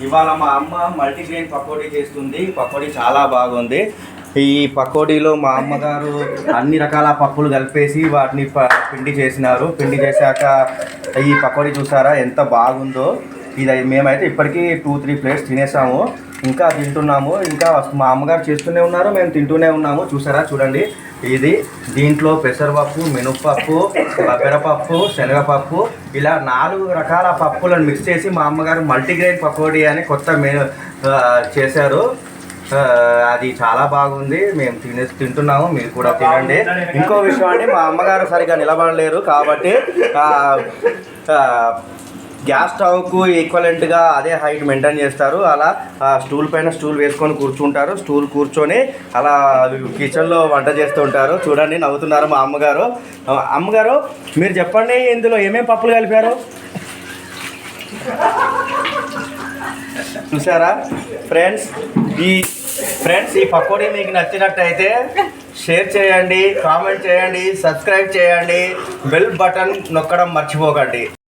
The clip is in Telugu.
ఇవాళ మా అమ్మ మల్టీగ్రెయిన్ పకోడీ చేస్తుంది. పకోడీ చాలా బాగుంది. ఈ పకోడీలో మా అమ్మగారు అన్ని రకాల పప్పులు కలిపేసి వాటిని ప- పిండి చేసినారు. పిండి చేశాక ఈ పకోడీ చూసారా ఎంత బాగుందో. ఇది మేమైతే ఇప్పటికీ టూ త్రీ ప్లేట్స్ తినేసాము. ఇంకా తింటున్నాము. ఇంకా మా అమ్మగారు చేస్తూనే ఉన్నారు. మేము తింటూనే ఉన్నాము. చూసారా? చూడండి. ఇది దీంట్లో పెసరపప్పు మినప్పప్పు బెరపప్పు శనగపప్పు ఇలా నాలుగు రకాల పప్పులను మిక్స్ చేసి మా అమ్మగారు మల్టీగ్రెయిన్ పకోడీ అని కొత్త మెను చేశారు. అది చాలా బాగుంది. మేము తినే తింటున్నాము. మీరు కూడా తినండి. ఇంకో విషయం అండి. మా అమ్మగారు సరిగా నిలబడలేరు కాబట్టి గ్యాస్ స్టవ్కు ఈక్వలెంట్గా అదే హైట్ మెయింటైన్ చేస్తారు. అలా ఆ స్టూల్ పైన స్టూల్ వేసుకొని కూర్చుంటారు. స్టూల్ కూర్చొని అలా కిచెన్లో వంట చేస్తూ ఉంటారు. చూడండి నవ్వుతున్నారు మా అమ్మగారు. అమ్మగారు మీరు చెప్పండి ఇందులో ఏమేమి పప్పులు కలిపారు? చూసారా? ఫ్రెండ్స్ ఈ ఫ్రెండ్స్ ఈ పకోడీ మీకు నచ్చినట్టయితే షేర్ చేయండి కామెంట్ చేయండి సబ్స్క్రైబ్ చేయండి బెల్ బటన్ నొక్కడం మర్చిపోకండి.